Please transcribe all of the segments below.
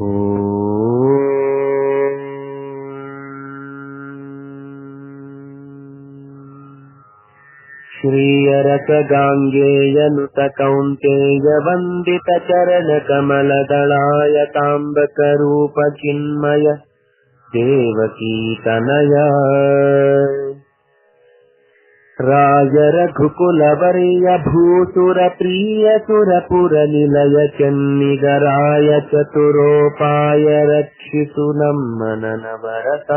ू श्रीयरसगाङ्गेयलकौन्तेय वन्दितचरणकमलदलाय ताम्बकरूपचिन्मय सुरपुरनिलय चन्निगराय चतुरोपाय रक्षिसु ನಮ್ಮನನವರತ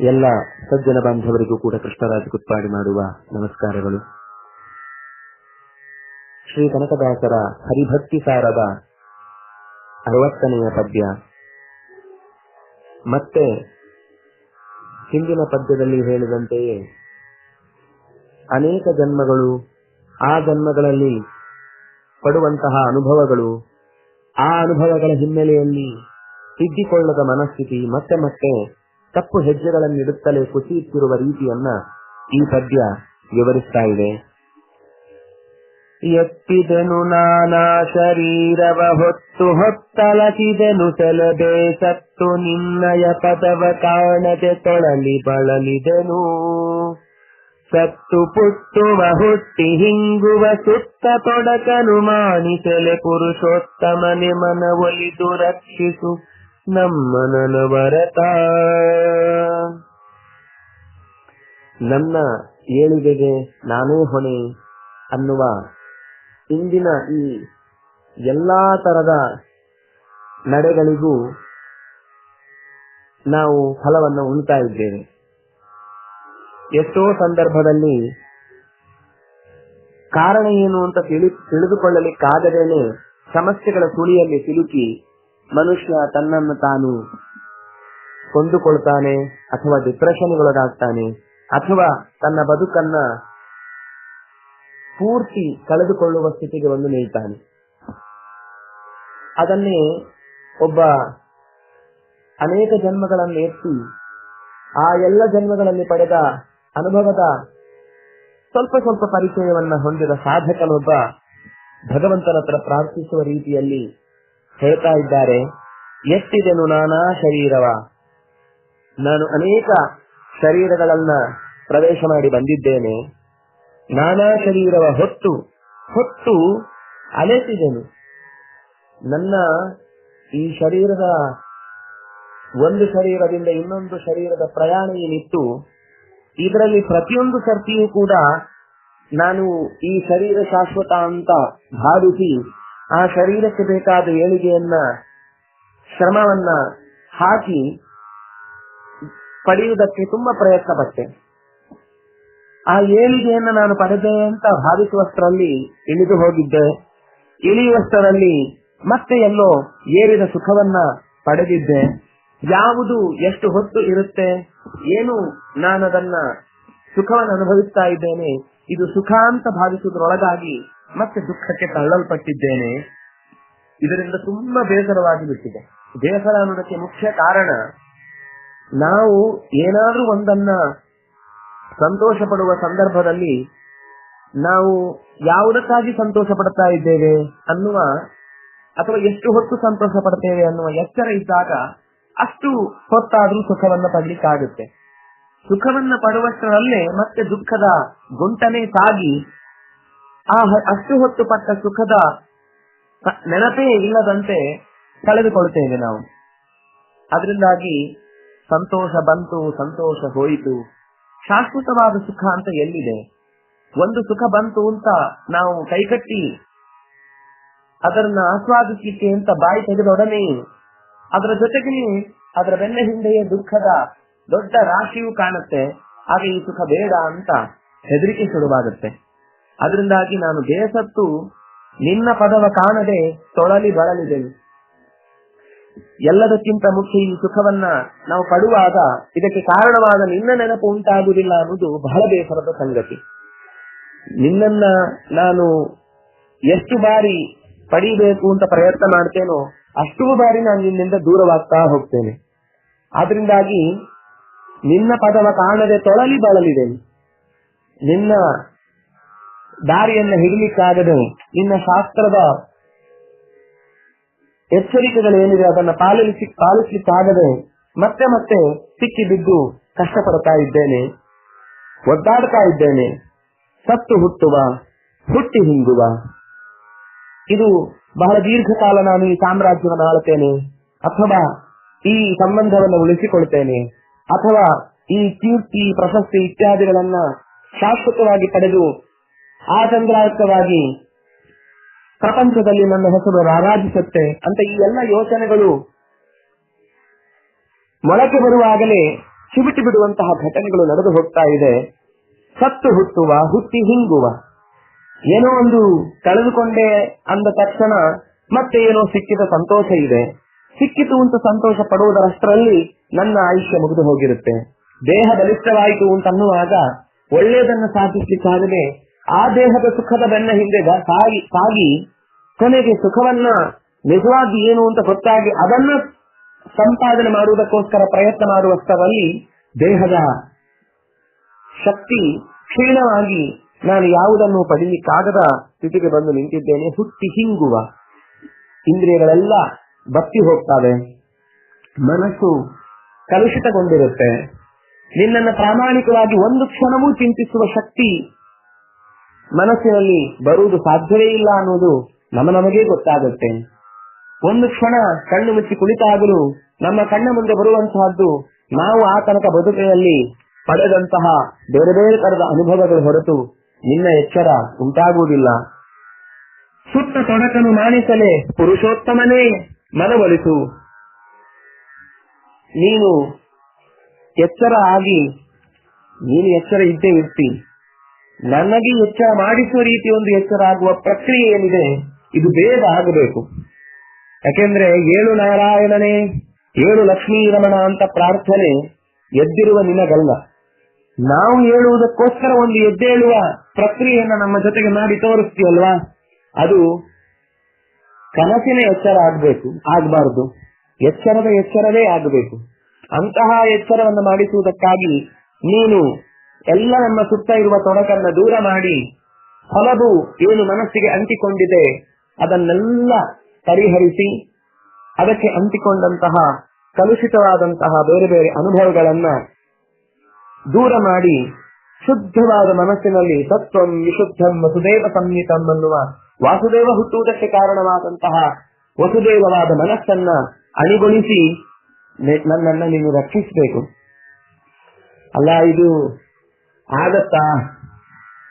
ಎಲ್ಲ ಸಜ್ಜನ ಬಾಂಧವರಿಗೂ ಕೂಡ ಕೃಷ್ಣರಾಜ ಕುತ್ಪಾಡಿ ಮಾಡುವ ನಮಸ್ಕಾರಗಳು ಶ್ರೀ ಕನಕದಾಸರ ಹರಿಭಕ್ತಿ ಸಾರದ ಅರವತ್ತನೆಯ ಪದ್ಯ ಮತ್ತೆ ಹಿಂದಿನ ಪದ್ಯದಲ್ಲಿ ಹೇಳಿದಂತೆಯೇ ಅನೇಕ ಜನ್ಮಗಳು ಆ ಜನ್ಮಗಳಲ್ಲಿ ಪಡುವಂತಹ ಅನುಭವಗಳು ಆ ಅನುಭವಗಳ ಹಿನ್ನೆಲೆಯಲ್ಲಿ ತಿದ್ದಿಕೊಳ್ಳದ ಮನಸ್ಥಿತಿ ಮತ್ತೆ ಮತ್ತೆ ತಪ್ಪು ಹೆಜ್ಜೆಗಳನ್ನಿಡುತ್ತಲೇ ಕುಸಿಯುತ್ತಿರುವ ರೀತಿಯನ್ನ ಈ ಪದ್ಯ ವಿವರಿಸ್ತಾ ಇದೆ. ಎತ್ತಿದೆನು ನಾನಾ ಶರೀರವ ಹೊತ್ತು ಹೊತ್ತಲಸಿದೆನು ಸೆಲಬೆ ಸತ್ತು ನಿನ್ನಯ ಪದವ ಕಾಣದೆ ತೊಳಲಿ ಬಳಲಿದೆನು. ಸತ್ತು ಪುಟ್ಟುವ ಹುಟ್ಟಿ ಹಿಂಗುವ ಸುತ್ತ ತೊಡಕನು ಮಾಣಿಸೆಲೆ ಪುರುಷೋತ್ತಮನೆ ಮನ ಒಲಿದು ರಕ್ಷಿಸು ನಮ್ಮನನ ವರತ ನನ್ನ ಏಳಿಗೆಗೆ ನಾನೇ ಹೊಣೆ ಅನ್ನುವ ಇಂದಿನ ಈ ಎಲ್ಲಾ ತರದ ನಡೆಗಳಿಗೂ ನಾವು ಫಲವನ್ನು ಉಣ್ತಾ ಇದ್ದೇವೆ. ಎಷ್ಟೋ ಸಂದರ್ಭದಲ್ಲಿ ಕಾರಣ ಏನು ಅಂತ ತಿಳಿ, ತಿಳಿದುಕೊಳ್ಳಲಿಕ್ಕಾಗದೇನೆ ಸಮಸ್ಯೆಗಳ ಸುಳಿಯಲ್ಲಿ ಸಿಲುಕಿ ಮನುಷ್ಯ ತನ್ನನ್ನು ತಾನು ಕೊಂಡುಕೊಳ್ತಾನೆ ಅಥವಾ ಡಿಪ್ರೆಷನ್ಗೊಳಗಾಗ್ತಾನೆ ಅಥವಾ ತನ್ನ ಬದುಕನ್ನ ಪೂರ್ತಿ ಕಳೆದುಕೊಳ್ಳುವ ಸ್ಥಿತಿಗೆ ಬಂದು ನಿಲ್ತಾನೆ. ಅದನ್ನೇ ಒಬ್ಬ ಅನೇಕ ಜನ್ಮಗಳನ್ನು ಎತ್ತಿ ಆ ಎಲ್ಲ ಜನ್ಮಗಳಲ್ಲಿ ಪಡೆದ ಅನುಭವದ ಸ್ವಲ್ಪ ಸ್ವಲ್ಪ ಪರಿಚಯವನ್ನ ಹೊಂದಿದ ಸಾಧಕನೊಬ್ಬ ಭಗವಂತನ ಹತ್ರ ಪ್ರಾರ್ಥಿಸುವ ರೀತಿಯಲ್ಲಿ ಹೇಳ್ತಾ ಇದ್ದಾರೆ, ಎತ್ತಿದೆನು ನಾನಾ ಶರೀರವ? ನಾನು ಅನೇಕ ಶರೀರಗಳನ್ನ ಪ್ರವೇಶ ಮಾಡಿ ಬಂದಿದ್ದೇನೆ. ನಾನಾ ಶರೀರವ ಹೊತ್ತು ಹೊತ್ತು ಅಲೆಸಿದೆನು. ನನ್ನ ಈ ಶರೀರದ ಒಂದು ಶರೀರದಿಂದ ಇನ್ನೊಂದು ಶರೀರದ ಪ್ರಯಾಣ ಏನಿತ್ತು ಇದರಲ್ಲಿ ಪ್ರತಿಯೊಂದು ಸರ್ತಿಯೂ ಕೂಡ ನಾನು ಈ ಶರೀರ ಶಾಶ್ವತ ಅಂತ ಭಾವಿಸಿ ಆ ಶರೀರಕ್ಕೆ ಬೇಕಾದ ಏಳಿಗೆಯನ್ನ, ಶ್ರಮವನ್ನ ಹಾಕಿ ಪಡೆಯುವುದಕ್ಕೆ ತುಂಬಾ ಪ್ರಯತ್ನ ಪಟ್ಟೆ ಆ ಏಳಿಗೆಯನ್ನು ನಾನು ಪಡೆದೆ ಅಂತ ಭಾವಿಸುವಷ್ಟರಲ್ಲಿ ಇಳಿದು ಹೋಗಿದ್ದೆ. ಇಳಿಯುವಷ್ಟರಲ್ಲಿ ಮತ್ತೆ ಎಲ್ಲೋ ಏರಿದ ಸುಖವನ್ನ ಪಡೆದಿದ್ದೆ. ಯಾವುದು ಎಷ್ಟು ಹೊತ್ತು ಇರುತ್ತೆ, ಏನು ನಾನದನ್ನ ಸುಖವನ್ನು ಅನುಭವಿಸ್ತಾ ಇದ್ದೇನೆ, ಇದು ಸುಖ ಅಂತ ಭಾವಿಸುವುದರೊಳಗಾಗಿ ಮತ್ತೆ ದುಃಖಕ್ಕೆ ತಳ್ಳಲ್ಪಟ್ಟಿದ್ದೇನೆ. ಇದರಿಂದ ತುಂಬಾ ಬೇಸರವಾಗಿ ಬಿಟ್ಟಿದೆ. ಬೇಸರ ಅನ್ನೋದಕ್ಕೆ ಮುಖ್ಯ ಕಾರಣ, ನಾವು ಏನಾದ್ರೂ ಒಂದನ್ನ ಸಂತೋಷ ಪಡುವ ಸಂದರ್ಭದಲ್ಲಿ ನಾವು ಯಾವುದಕ್ಕಾಗಿ ಸಂತೋಷ ಪಡ್ತಾ ಇದ್ದೇವೆ ಅನ್ನುವ, ಅಥವಾ ಎಷ್ಟು ಹೊತ್ತು ಸಂತೋಷ ಪಡ್ತೇವೆ ಅನ್ನುವ ಎಚ್ಚರ ಇದ್ದಾಗ ಅಷ್ಟು ಹೊತ್ತಾದ್ರೂ ಸುಖವನ್ನ ಪಡ್ಲಿಕ್ಕಾಗುತ್ತೆ. ಸುಖವನ್ನ ಪಡುವಷ್ಟರಲ್ಲೇ ಮತ್ತೆ ದುಃಖದ ಗುಂಟನೆ ಸಾಗಿ ಆ ಅಷ್ಟು ಹೊತ್ತು ಪಟ್ಟ ಸುಖದ ನೆನಪೇ ಇಲ್ಲದಂತೆ ಕಳೆದುಕೊಳ್ತೇವೆ ನಾವು. ಅದರಿಂದಾಗಿ ಸಂತೋಷ ಬಂತು, ಸಂತೋಷ ಹೋಯಿತು. ಶಾಶ್ವತವಾದ ಸುಖ ಅಂತ ಎಲ್ಲಿದೆ? ಒಂದು ಸುಖ ಬಂತು ಅಂತ ನಾವು ಕೈಕಟ್ಟಿ ಅದನ್ನ ಆಸ್ವಾದಿಸಲಿಕ್ಕೆ ಅಂತ ಬಾಯಿ ತೆಗೆದೊಡನೆ ಅದರ ಜೊತೆಗೆ ಅದರ ಬೆನ್ನ ಹಿಂದೆಯೇ ದುಃಖದ ದೊಡ್ಡ ರಾಶಿಯೂ ಕಾಣುತ್ತೆ. ಆಗ ಈ ಸುಖ ಬೇಡ ಅಂತ ಹೆದರಿಕೆ ಶುರುವಾಗುತ್ತೆ. ಅದರಿಂದಾಗಿ ನಾನು ಬೇಸತ್ತು ನಿನ್ನ ಪದವ ಕಾಣದೆ ತೊಳಲಿ ಬಳಲಿದೆನು ಎಲ್ಲದಕ್ಕಿಂತ ಮುಖ್ಯ ಈ ಸುಖವನ್ನ ನಾವು ಪಡುವಾಗ ಇದಕ್ಕೆ ಕಾರಣವಾದ ನಿನ್ನ ನೆನಪು ಉಂಟಾಗುವುದಿಲ್ಲ ಅನ್ನೋದು ಬಹಳ ಬೇಸರದ ಸಂಗತಿ. ನಿನ್ನನ್ನ ನಾನು ಎಷ್ಟು ಬಾರಿ ಪಡಿಬೇಕು ಅಂತ ಪ್ರಯತ್ನ ಮಾಡ್ತೇನೋ ಅಷ್ಟು ಬಾರಿ ನಾನು ನಿನ್ನಿಂದ ದೂರವಾಗ್ತಾ ಹೋಗ್ತೇನೆ. ಆದ್ರಿಂದಾಗಿ ನಿನ್ನ ಪದವ ಕಾಣದೆ ತೊಳಲಿ ಬಳಲಿದ್ದೇನೆ ನಿನ್ನ ದಾರಿಯನ್ನ ಹಿಡಲಿಕ್ಕಾಗದೆ ನಿನ್ನ ಶಾಸ್ತ್ರದ ಎಚ್ಚರಿಕೆಗಳೇನಿದೆ ಅದನ್ನು ಪಾಲಿಸಿ, ಪಾಲಿಸಲಿಕ್ಕಾಗದೆ ಮತ್ತೆ ಮತ್ತೆ ಸಿಕ್ಕಿ ಬಿದ್ದು ಕಷ್ಟಪಡ್ತಾ ಇದ್ದೇನೆ, ಒದ್ದಾಡ್ತಾ ಇದ್ದೇನೆ. ಸತ್ತು ಹುಟ್ಟುವ, ಹುಟ್ಟಿ ಹಿಂಗುವ. ಇದು ಬಹಳ ದೀರ್ಘಕಾಲ ನಾನು ಈ ಸಾಮ್ರಾಜ್ಯವನ್ನು ಆಳುತ್ತೇನೆ, ಅಥವಾ ಈ ಸಂಬಂಧವನ್ನು ಉಳಿಸಿಕೊಳ್ತೇನೆ, ಅಥವಾ ಈ ಕೀರ್ತಿ, ಪ್ರಶಸ್ತಿ ಇತ್ಯಾದಿಗಳನ್ನ ಶಾಶ್ವತವಾಗಿ ಪಡೆದು ಆಚಂದ್ರಾಯಕವಾಗಿ ಪ್ರಪಂಚದಲ್ಲಿ ನನ್ನ ಹೆಸರು ರಾರಾಜಿಸುತ್ತೆ ಅಂತ ಈ ಎಲ್ಲ ಯೋಚನೆಗಳು ಮೊಳಕೆ ಬರುವಾಗಲೇ ಚಿಬಿಟಿ ಬಿಡುವಂತಹ ಘಟನೆಗಳು ನಡೆದು ಹೋಗ್ತಾ ಇದೆ. ಸತ್ತು ಹುಟ್ಟುವ, ಹುಟ್ಟಿ ಹಿಂಗುವ. ಏನೋ ಒಂದು ಕಳೆದುಕೊಂಡೆ ಅಂದ ತಕ್ಷಣ ಮತ್ತೆ ಏನೋ ಸಿಕ್ಕಿದ ಸಂತೋಷ ಇದೆ. ಸಿಕ್ಕಿತು ಅಂತ ಸಂತೋಷ ಪಡುವುದರಷ್ಟರಲ್ಲಿ ನನ್ನ ಆಯುಷ್ಯ ಮುಗಿದು ಹೋಗಿರುತ್ತೆ. ದೇಹ ಬಲಿಷ್ಠವಾಯಿತು ಅಂತ ಅನ್ನುವಾಗ ಒಳ್ಳೆಯದನ್ನು ಸಾಧಿಸಲಿಕ್ಕಾಗದೆ ಆ ದೇಹದ ಸುಖದ ಬೆನ್ನ ಹಿಂದೆ ಸಾಗಿ ಸಾಗಿ ಕೊನೆಗೆ ಸುಖವನ್ನ ನಿಜವಾಗಿ ಏನು ಅಂತ ಗೊತ್ತಾಗಿ ಅದನ್ನ ಸಂಪಾದನೆ ಮಾಡುವುದಕ್ಕೋಸ್ಕರ ಪ್ರಯತ್ನ ಮಾಡುವಷ್ಟರಲ್ಲಿ ದೇಹದ ಶಕ್ತಿ ಕ್ಷೀಣವಾಗಿ ನಾನು ಯಾವುದನ್ನು ಪಡೀಲಿಕ್ಕಾಗದ ಸ್ಥಿತಿಗೆ ಬಂದು ನಿಂತಿದ್ದೇನೆ. ಹುಟ್ಟಿ ಹಿಂಗುವ ಇಂದ್ರಿಯಗಳೆಲ್ಲ ಬತ್ತಿ ಹೋಗ್ತವೆ. ಮನಸ್ಸು ಕಲುಷಿತಗೊಂಡಿರುತ್ತೆ. ನಿನ್ನನ್ನು ಪ್ರಾಮಾಣಿಕವಾಗಿ ಒಂದು ಕ್ಷಣವೂ ಚಿಂತಿಸುವ ಶಕ್ತಿ ಮನಸ್ಸಿನಲ್ಲಿ ಬರುವುದು ಸಾಧ್ಯವೇ ಇಲ್ಲ ಅನ್ನೋದು ನಮ್ಮ ನಮಗೆ ಗೊತ್ತಾಗುತ್ತೆ. ಒಂದು ಕ್ಷಣ ಕಣ್ಣು ಮುಚ್ಚಿ ಕುಳಿತಾಗಲೂ ನಮ್ಮ ಕಣ್ಣ ಮುಂದೆ ಬರುವಂತಹದ್ದು ನಾವು ಆ ತನಕ ಬದುಕಿನಲ್ಲಿ ಪಡೆದಂತಹ ಬೇರೆ ಬೇರೆ ತರದ ಅನುಭವಗಳು ಹೊರತು ನಿನ್ನ ಎಚ್ಚರ ಉಂಟಾಗುವುದಿಲ್ಲ. ಸುತ್ತ ತೊಡಕನು ಮಾಡಿಸಲೇ ಪುರುಷೋತ್ತಮನೇ ಮನವೊಲಿಸು. ನೀನು ಎಚ್ಚರ ಆಗಿ, ನೀನು ಎಚ್ಚರ ಇದ್ದೇ ಇರ್ತಿ. ನನಗೆ ಎಚ್ಚರ ಮಾಡಿಸುವ ರೀತಿ ಒಂದು ಎಚ್ಚರ ಆಗುವ ಪ್ರಕ್ರಿಯೆ ಏನಿದೆ? ಇದು ಬೇಗ ಆಗಬೇಕು. ಯಾಕೆಂದ್ರೆ ಏಳು ನಾರಾಯಣನೇ, ಏಳು ಲಕ್ಷ್ಮೀ ರಮಣ ಅಂತ ಪ್ರಾರ್ಥನೆ ಎದ್ದಿರುವ ನಿನಗಲ್ಲ. ನಾವು ಹೇಳುವುದಕ್ಕೋಸ್ಕರ ಒಂದು ಎದ್ದೇಳುವ ಪ್ರಕ್ರಿಯೆಯನ್ನ ನಮ್ಮ ಜೊತೆಗೆ ಮಾಡಿ ತೋರಿಸ್ತೀವಲ್ವಾ ಅದು ಕನಸಿನ ಎಚ್ಚರ ಆಗ್ಬೇಕು, ಆಗಬಾರದು. ಎಚ್ಚರದ ಎಚ್ಚರವೇ ಆಗಬೇಕು. ಅಂತಹ ಎಚ್ಚರವನ್ನು ಮಾಡಿಸುವುದಕ್ಕಾಗಿ ನೀನು ಎಲ್ಲ ನಮ್ಮ ಸುತ್ತ ಇರುವ ತೊಡಕನ್ನ ದೂರ ಮಾಡಿ, ಹೊಲವು ಏನು ಮನಸ್ಸಿಗೆ ಅಂಟಿಕೊಂಡಿದೆ ಅದನ್ನೆಲ್ಲ ಪರಿಹರಿಸಿ ಅದಕ್ಕೆ ಅಂಟಿಕೊಂಡಂತಹ, ಕಲುಷಿತವಾದಂತಹ ಬೇರೆ ಬೇರೆ ಅನುಭವಗಳನ್ನ ದೂರ ಮಾಡಿ ಶುದ್ಧವಾದ ಮನಸ್ಸಿನಲ್ಲಿ ಸತ್ವಂ ವಿಶುದ್ಧಂ ವಸುದೇವ ಸಂಹಿತಂ ಅನ್ನುವ ವಾಸುದೇವ ಹುಟ್ಟುವುದಕ್ಕೆ ಕಾರಣವಾದಂತಹ ವಸುದೇವವಾದ ಮನಸ್ಸನ್ನ ಅಣಿಗೊಳಿಸಿ ನನ್ನನ್ನ ನೀನು ರಕ್ಷಿಸಬೇಕು. ಅಲ್ಲ, ಇದು ಆಗತ್ತಾ?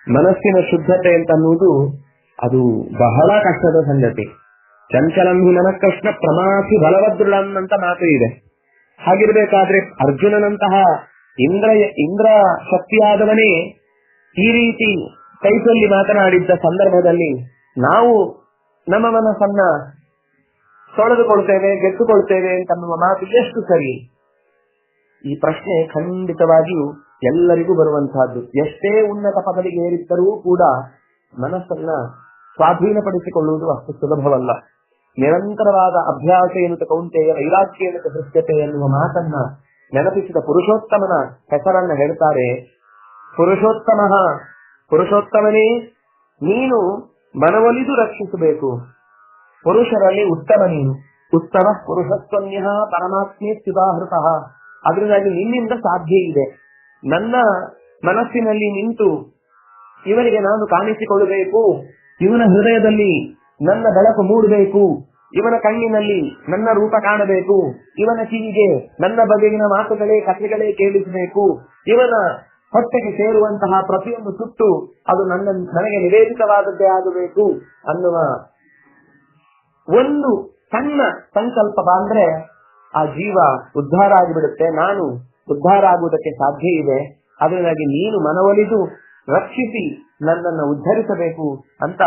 ಮನಸ್ಸಿನ ಶುದ್ಧತೆ ಅಂತ ಅನ್ನುವುದು ಅದು ಬಹಳ ಕಷ್ಟದ ಸಂಗತಿ. ಚಂಚಲಂ ಹಿ ಕೃಷ್ಣ ಪ್ರಮಾಸಿ ಬಲವದೃಢನ್ ಅಂತ ಮಾತು ಇದೆ. ಹಾಗಿರ್ಬೇಕಾದ್ರೆ ಅರ್ಜುನನಂತಹ ಇಂದ್ರ ಇಂದ್ರ ಶಕ್ತಿಯಾದವನೇ ಈ ರೀತಿ ಕೈಸಲ್ಲಿ ಮಾತನಾಡಿದ್ದ ಸಂದರ್ಭದಲ್ಲಿ ನಾವು ನಮ್ಮ ಮನಸ್ಸನ್ನ ತೊಳೆದುಕೊಳ್ತೇವೆ, ಗೆದ್ದುಕೊಳ್ತೇವೆ ಅಂತ ಮಾತು ಎಷ್ಟು ಸರಿ? ಈ ಪ್ರಶ್ನೆ ಖಂಡಿತವಾಗಿಯೂ ಎಲ್ಲರಿಗೂ ಬರುವಂತಹದ್ದು ಎಷ್ಟೇ ಉನ್ನತ ಪದವಿಗೆ ಏರಿದ್ದರೂ ಕೂಡ ಮನಸ್ಸನ್ನ ಸ್ವಾಧೀನಪಡಿಸಿಕೊಳ್ಳುವುದು ಅಷ್ಟು ಸುಲಭವಲ್ಲ. ನಿರಂತರವಾದ ಅಭ್ಯಾಸ ಎನ್ನುತ್ತ ಕೌಂತೆಯ ವೈರಾಗ್ಯ ಎನ್ನುತ್ತ ದೃಶ್ಯತೆ ಎನ್ನುವ ಮಾತನ್ನ ನೆನಪಿಸಿದ ಪುರುಷೋತ್ತಮನ ಹೆಸರನ್ನ ಹೇಳ್ತಾರೆ. ಪುರುಷೋತ್ತಮ, ಪುರುಷೋತ್ತಮನೇ, ನೀನು ಮನವೊಲಿದು ರಕ್ಷಿಸಬೇಕು. ಪುರುಷರಲ್ಲಿ ಉತ್ತಮ ನೀನು. ಉತ್ತಮ ಪುರುಷಸ್ವನ್ಯ ಪರಮಾತ್ಮೇ ಸುಧಾಹೃತ ಅದರಿಂದಾಗಿ ನಿನ್ನಿಂದ ಸಾಧ್ಯ ಇದೆ. ನನ್ನ ಮನಸ್ಸಿನಲ್ಲಿ ನಿಂತು ಇವನಿಗೆ ನಾನು ಕಾಣಿಸಿಕೊಳ್ಳಬೇಕು. ಇವನ ಹೃದಯದಲ್ಲಿ ನನ್ನ ಬೆಳಕು ಮೂಡಬೇಕು. ಇವನ ಕಣ್ಣಿನಲ್ಲಿ ನನ್ನ ರೂಪ ಕಾಣಬೇಕು. ಇವನ ಕಿವಿಗೆ ನನ್ನ ಬಗೆಗಿನ ಮಾತುಗಳೇ ಕಥೆಗಳೇ ಕೇಳಿಸಬೇಕು. ಇವನ ಹೊಟ್ಟೆಗೆ ಸೇರುವಂತಹ ಪ್ರತಿಯೊಂದು ಸುಟ್ಟು ಅದು ನನ್ನ ನನಗೆ ನಿವೇದಿತವಾದದ್ದೇ ಆಗಬೇಕು ಅನ್ನುವ ಒಂದು ಸಣ್ಣ ಸಂಕಲ್ಪ ಬಂದ್ರೆ ಆ ಜೀವ ಉದ್ಧಾರ ಆಗಿಬಿಡುತ್ತೆ. ನಾನು ಉದ್ಧಾರ ಆಗುವುದಕ್ಕೆ ಸಾಧ್ಯ ಇದೆ. ಅದರಿಂದಾಗಿ ನೀನು ಮನವೊಲಿದು ರಕ್ಷಿಸಿ ನನ್ನನ್ನು ಉದ್ಧರಿಸಬೇಕು ಅಂತ